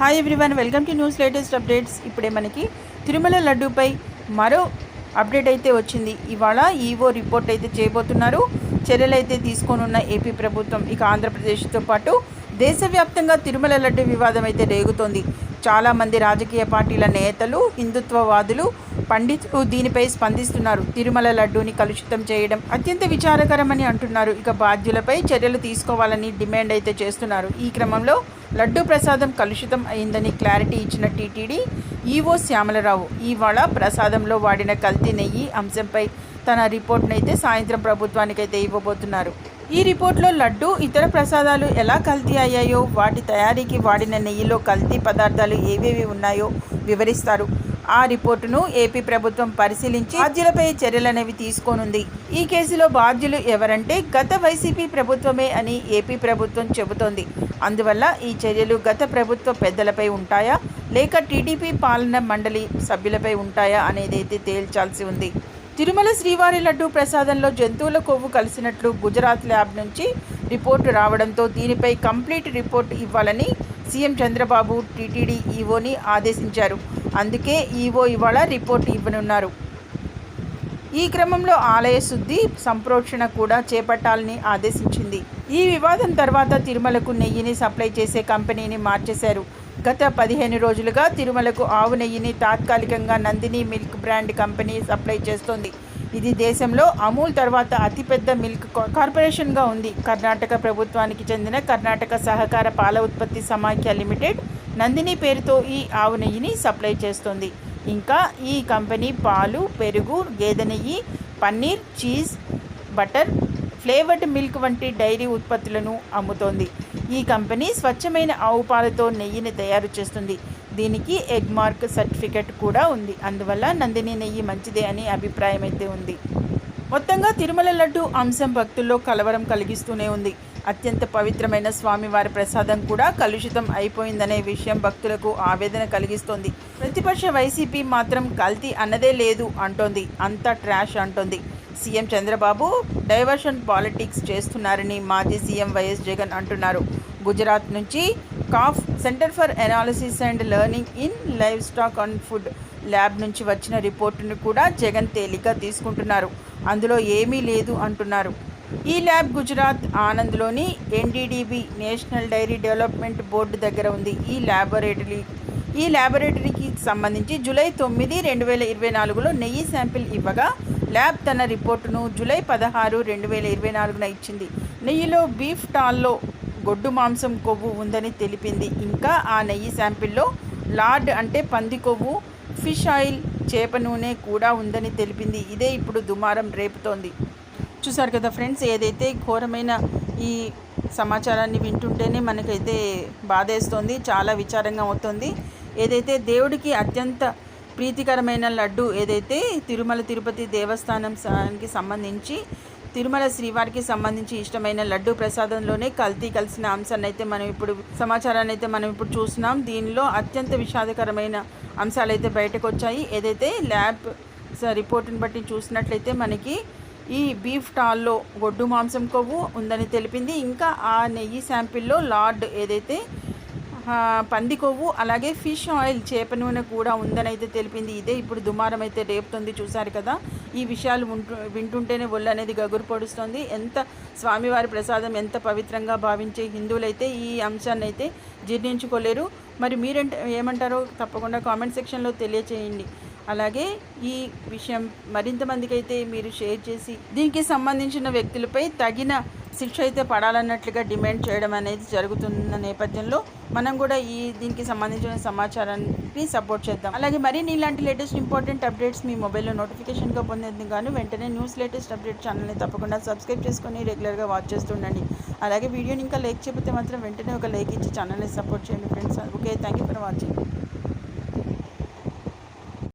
Hi everyone welcome to news latest updates ఇప్పుడే మనకి తిరుమల లడ్డూపై మరో అప్డేట్ అయితే వచ్చింది. ఇవాళ ఈవో రిపోర్ట్ అయితే చేయబోతున్నారు. చర్యలు అయితే తీసుకోనున్న ఏపీ ప్రభుత్వం ఇక ఆంధ్రప్రదేశ్తో పాటు దేశవ్యాప్తంగా తిరుమల లడ్డు వివాదం అయితే రేగుతోంది. చాలామంది రాజకీయ పార్టీల నేతలు హిందుత్వవాదులు పండితులు దీనిపై స్పందిస్తున్నారు. తిరుమల లడ్డూని కలుషితం చేయడం అత్యంత విచారకరమని అంటున్నారు. ఇక బాధ్యులపై చర్యలు తీసుకోవాలని డిమాండ్ అయితే చేస్తున్నారు. ఈ క్రమంలో లడ్డూ ప్రసాదం కలుషితం అయిందని క్లారిటీ ఇచ్చిన టీటీడీ ఈవో శ్యామలరావు ఇవాళ ప్రసాదంలో వాడిన కల్తీ నెయ్యి అంశంపై తన రిపోర్ట్ను అయితే సాయంత్రం ప్రభుత్వానికైతే ఇవ్వబోతున్నారు. ఈ రిపోర్ట్లో లడ్డు ఇతర ప్రసాదాలు ఎలా కల్తీ అయ్యాయో వాటి తయారీకి వాడిన నెయ్యిలో కల్తీ పదార్థాలు ఏవేవి ఉన్నాయో వివరిస్తారు. ఆ రిపోర్టును ఏపీ ప్రభుత్వం పరిశీలించి బాధ్యులపై చర్యలనేవి తీసుకోనుంది. ఈ కేసులో బాధ్యులు ఎవరంటే గత వైసీపీ ప్రభుత్వమే అని ఏపీ ప్రభుత్వం చెబుతోంది. అందువల్ల ఈ చర్యలు గత ప్రభుత్వ పెద్దలపై ఉంటాయా? లేక టీడీపీ పాలన మండలి సభ్యులపై ఉంటాయా అనేది అయితే తేల్చాల్సి ఉంది. తిరుమల శ్రీవారి లడ్డూ ప్రసాదంలో జంతువుల కొవ్వు కలిసినట్లు గుజరాత్ ల్యాబ్ నుంచి రిపోర్టు రావడంతో దీనిపై కంప్లీట్ రిపోర్ట్ ఇవ్వాలని సీఎం చంద్రబాబు టీటీడీ ఈవోని ఆదేశించారు. అందుకే ఈవో ఇవాళ రిపోర్ట్ ఇవ్వనున్నారు. ఈ క్రమంలో ఆలయ శుద్ధి సంప్రోక్షణ కూడా చేపట్టాలని ఆదేశించింది. ఈ వివాదం తర్వాత తిరుమలకు నెయ్యిని సప్లై చేసే కంపెనీని మార్చేశారు. గత పదిహేను రోజులుగా తిరుమలకు ఆవు నెయ్యిని తాత్కాలికంగా Nandini milk brand company supply చేస్తోంది. ఇది దేశంలో అమూల్ తర్వాత అతిపెద్ద మిల్క్ కార్పొరేషన్గా ఉంది. కర్ణాటక ప్రభుత్వానికి చెందిన కర్ణాటక సహకార పాల ఉత్పత్తి సమాఖ్య లిమిటెడ్ నందిని పేరుతో ఈ ఆవు నెయ్యిని సప్లై చేస్తుంది. ఇంకా ఈ కంపెనీ పాలు పెరుగు గేదె నెయ్యి paneer cheese butter flavoured milk వంటి డైరీ ఉత్పత్తులను అమ్ముతోంది. ఈ కంపెనీ స్వచ్ఛమైన ఆవు పాలతో నెయ్యిని తయారు చేస్తుంది. దీనికి ఎగ్ మార్క్ సర్టిఫికెట్ కూడా ఉంది. అందువల్ల నందిని నెయ్యి మంచిదే అని అభిప్రాయం అయితే ఉంది. మొత్తంగా తిరుమల లడ్డు అంశం భక్తుల్లో కలవరం కలిగిస్తూనే ఉంది. అత్యంత పవిత్రమైన స్వామివారి ప్రసాదం కూడా కలుషితం అయిపోయిందనే విషయం భక్తులకు ఆవేదన కలిగిస్తోంది. ప్రతిపక్ష వైసీపీ మాత్రం కల్తీ అన్నదే లేదు అంటోంది. అంతా ట్రాష్ అంటోంది. సీఎం చంద్రబాబు డైవర్షన్ పాలిటిక్స్ చేస్తున్నారని మాజీ సీఎం వైఎస్ జగన్ అంటున్నారు. గుజరాత్ నుంచి calf centre for analysis and learning in livestock and food lab నుంచి వచ్చిన రిపోర్టును కూడా జగన్ తేలిక తీసుకుంటున్నారు. అందులో ఏమీ లేదు అంటున్నారు. ఈ lab Gujarat ఆనంద్లోని NDDB national dairy development board దగ్గర ఉంది ఈ ల్యాబొరేటరీ. ఈ ల్యాబొరేటరీకి సంబంధించి జూలై తొమ్మిది రెండు వేల ఇరవై నాలుగులో నెయ్యి శాంపిల్ ఇవ్వగా ల్యాబ్ తన రిపోర్టును జూలై పదహారు రెండు వేల ఇరవై నాలుగున ఇచ్చింది. నెయ్యిలో బీఫ్ టాల్లో గొడ్డు మాంసం కొవ్వు ఉందని తెలిపింది. ఇంకా ఆ నెయ్యి శాంపిల్లో లార్డ్ అంటే పంది కొవ్వు ఫిష్ ఆయిల్ చేప నూనె కూడా ఉందని తెలిపింది. ఇదే ఇప్పుడు దుమారం రేపుతోంది. చూసారు కదా ఫ్రెండ్స్ ఏదైతే ఘోరమైన ఈ సమాచారాన్ని వింటుంటేనే మనకైతే బాధేస్తోంది చాలా విచారంగా అవుతుంది. ఏదైతే దేవుడికి అత్యంత ప్రీతికరమైన లడ్డు ఏదైతే తిరుమల తిరుపతి దేవస్థానంకి సంబంధించి తిరుమల శ్రీవారికి సంబంధించి ఇష్టమైన లడ్డు ప్రసాదంలోనే కల్తీ కలిసిన అంశాన్ని అయితే మనం ఇప్పుడు సమాచారాన్ని అయితే మనం ఇప్పుడు చూస్తున్నాం. దీనిలో అత్యంత విషాదకరమైన అంశాలు అయితే బయటకు వచ్చాయి ఏదైతే ల్యాబ్ స- రిపోర్ట్ని బట్టి చూసినట్లయితే మనకి ఈ బీఫ్ టాల్లో గొడ్డు మాంసం కొవ్వు ఉందని తెలిపింది. ఇంకా ఆ నెయ్యి శాంపిల్లో లార్డ్ ఏదైతే పంది కొవ్వు అలాగే ఫిష్ ఆయిల్ చేప నూనె కూడా ఉందని అయితే తెలిపింది. ఇదే ఇప్పుడు దుమారం అయితే రేపుతుంది. చూశారు కదా ఈ విషయాలు వింటుంటేనే ఒళ్ళు అనేది గగురు పొడుస్తుంది. ఎంత స్వామివారి ప్రసాదం ఎంత పవిత్రంగా భావించే హిందువులైతే ఈ అంశాన్ని అయితే జీర్ణించుకోలేరు. మరి మీరంట ఏమంటారో తప్పకుండా కామెంట్ సెక్షన్లో తెలియచేయండి. అలాగే ఈ విషయం మరింత మందికైతే అయితే మీరు షేర్ చేసి దీనికి సంబంధించిన వ్యక్తులపై తగిన శిక్ష అయితే పడాలన్నట్లుగా డిమాండ్ చేయడం అనేది జరుగుతున్న నేపథ్యంలో మనం కూడా ఈ దీనికి సంబంధించిన సమాచారాన్ని సపోర్ట్ చేద్దాం. అలాగే మరిన్ని ఇలాంటి లేటెస్ట్ ఇంపార్టెంట్ అప్డేట్స్ మీ మొబైల్లో నోటిఫికేషన్గా పొందేందుకు గాను వెంటనే న్యూస్ లేటెస్ట్ అప్డేట్ ఛానల్ని తప్పకుండా సబ్స్క్రైబ్ చేసుకొని రెగ్యులర్గా వాచ్ చేస్తుండండి. అలాగే వీడియోని ఇంకా లైక్ చేయకపోతే మాత్రం వెంటనే ఒక లైక్ ఇచ్చి ఛానల్ని సపోర్ట్ చేయండి friends. Okay thank you for watching.